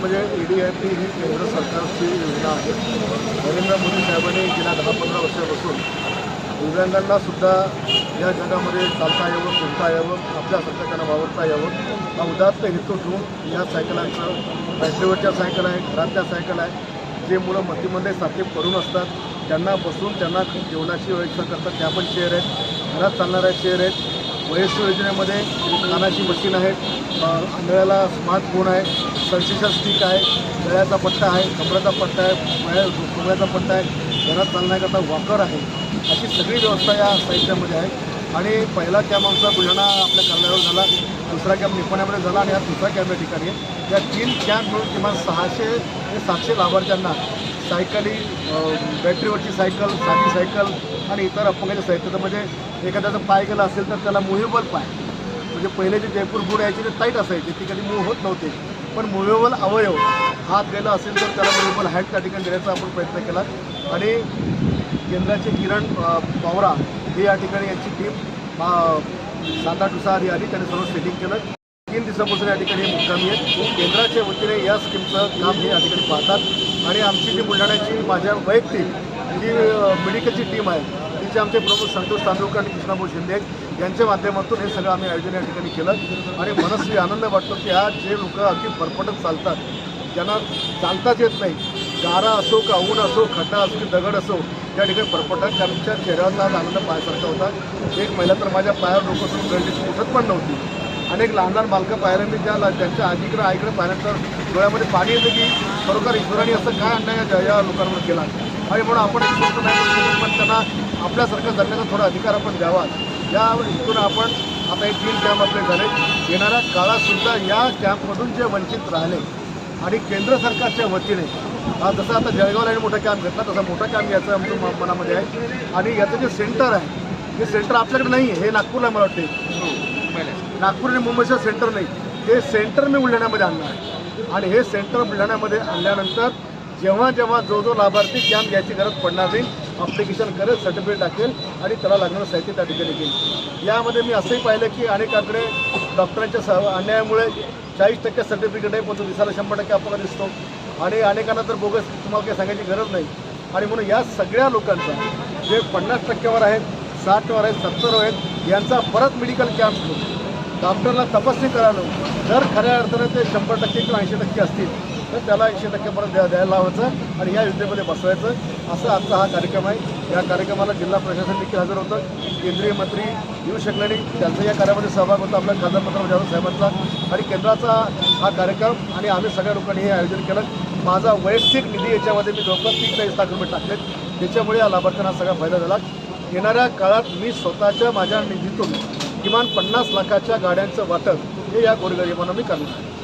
म्हणजे ED I P ही केंद्र सरकारची योजना आहे. नरेंद्र मोदी साहेबांनी गेल्या दहा पंधरा वर्षापासून दिव्यांगांना सुद्धा या जगामध्ये चालता यावं फिरता यावं आपल्यासारखं त्यांना वावरता यावं. हा उदात्त हेतू ठेवून या सायकलांचं बॅटरीवरच्या सायकल आहे घरातल्या सायकल आहे. जे मुलं मतीमध्ये सारखे पडून असतात त्यांना बसून त्यांना जेवणाची व्यवस्था करतात. त्या पण चेअर आहेत. घरात चालणाऱ्या चेअर आहेत. वयस्क योजनेमध्ये कानाची मशीन आहेत आंधळ्याला स्मार्टफोन आहे सनशीचा स्टिक आहे गळ्याचा पट्टा आहे कपड्याचा पट्टा आहे पाया पट्टा आहे घरात चालण्याकरता वॉकर आहे अशी सगळी व्यवस्था या साहित्यामध्ये आहे. आणि पहिला कॅम्प आमचा बुलढाणा आपल्या कल्ल्यावर झाला दुसरा कॅम्प निपाण्यामध्ये झाला आणि हा दुसरा कॅम्प या ठिकाणी या तीन कॅम्प मिळून किमान सहाशे ते सातशे लाभार्थ्यांना सायकली बॅटरीवरची सायकल साधी सायकल आणि इतर अपंगाच्या साहित्य म्हणजे एखाद्याचा पाय गेला असेल तर त्याला मुव्हेबल पाय. म्हणजे पहिले जे जयपूर बुड यायचे ते टाईट असायचे ती कधी मूव होत नव्हते. पण मुव्हेबल अवयव हात गेला असेल तर त्याला मुव्हेबल हॅट त्या ठिकाणी देण्याचा आपण प्रयत्न केला. आणि केंद्राचे किरण पावरा हे या ठिकाणी यांची टीम सात आठ दिवसाआधी आली त्यांनी सर्व सेटिंग केलं. तीन दिवसापासून या ठिकाणी मुक्कामी आहेत. केंद्राच्या वतीने या स्कीमचं काम हे या ठिकाणी पाहतात. आणि आमची जी बुलढाण्याची माझ्या वैयक्तिक जी मेडिकलची टीम आहे तिचे आमचे प्रमुख संतोष तांदूळकर आणि कृष्णाभाऊ शिंदे यांच्या माध्यमातून हे सगळं आम्ही आयोजन या ठिकाणी केलं. आणि मनस्वी आनंद वाटतो की हा जे लोक अगदी फरफटत चालतात ज्यांना चालताच येत नाही गारा असो का ऊन असो खड्डा असो की दगड असो त्या ठिकाणी फरफटत त्यांच्या चेहऱ्याला आज आनंद पायासारखा होता. एक महिला तर माझ्या पायावर डोकं असून गळली उठत पण नव्हती. अनेक लहान लहान बालकं पाहायला मी त्या त्यांच्या आजीकडे आईकडे पाहिल्यानंतर डोळ्यामध्ये पाणी येतं की खरोखर ईश्वराने असं काय अन्याय या- लोकांवर केला. आणि म्हणून आपण एक नाही पण त्यांना आपल्यासारखं जगण्याचा थोडा अधिकार आपण द्यावा. या इथून आपण आता हे तीन कॅम्प आपले झाले येणाऱ्या काळातसुद्धा या कॅम्पमधून जे वंचित राहिले आणि केंद्र सरकारच्या वतीने हा जसं आता जळगावला आणि मोठा कॅम्प घेतला तसा मोठा कॅम्प घ्यायचं आमच्या मनामध्ये आहे. आणि याचं जे सेंटर आहे हे सेंटर आपल्याकडे नाही आहे हे नागपूरला मला वाटते हो, नागपूर आणि मुंबईचं सेंटर नाही. हे सेंटर मी बुलढाण्यामध्ये आणणार आहे. आणि हे सेंटर बुलढाण्यामध्ये आणल्यानंतर जेव्हा जेव्हा जो जो लाभार्थी कॅम्प घ्यायची गरज पडणार नाही अप्लिकेशन करेल सर्टिफिकेट टाकेल आणि त्याला लागणारं साहित्य त्या ठिकाणी घेईल. यामध्ये मी असंही पाहिलं की अनेकाकडे डॉक्टरांच्या सह अन्यायामुळे चाळीस टक्के सर्टिफिकेट आहे पण तो दिसायला शंभर टक्के आपल्याला दिसतो. आणि अनेकांना तर बोगस तुम्हाला काही सांगायची गरज नाही. आणि म्हणून या सगळ्या लोकांचा जे पन्नास टक्क्यावर आहेत साठवर आहेत सत्तरवर आहेत यांचा परत मेडिकल कॅम्प होतो डॉक्टरला तपासणी करावं जर खऱ्या अर्थानं ते शंभर टक्के किंवा ऐंशी टक्के असतील तर त्याला ऐंशी टक्के द्या द्यायला लावायचं आणि या योजनेमध्ये बसवायचं. असं आजचा हा कार्यक्रम आहे. या कार्यक्रमाला जिल्हा प्रशासन देखील हजर होतं. केंद्रीय मंत्री येऊ शकले नाही. त्यांचा या कार्यामध्ये सहभाग होता आपल्या खासदार पंतप्रधान जाधव साहेबांचा. आणि केंद्राचा हा कार्यक्रम आणि आम्ही सगळ्या लोकांनी हे आयोजन केलं. माझा वैयक्तिक निधी याच्यामध्ये मी जवळपास तीन चाळीस लाख रुपये टाकलेत. त्याच्यामुळे या लाभार्थ्यांना सगळा फायदा झाला. येणाऱ्या काळात मी स्वतःच्या माझ्या निधीतून किमान पन्नास लाखाच्या गाड्यांचं वाटप हे या गोरगरिबांना मी करणार आहे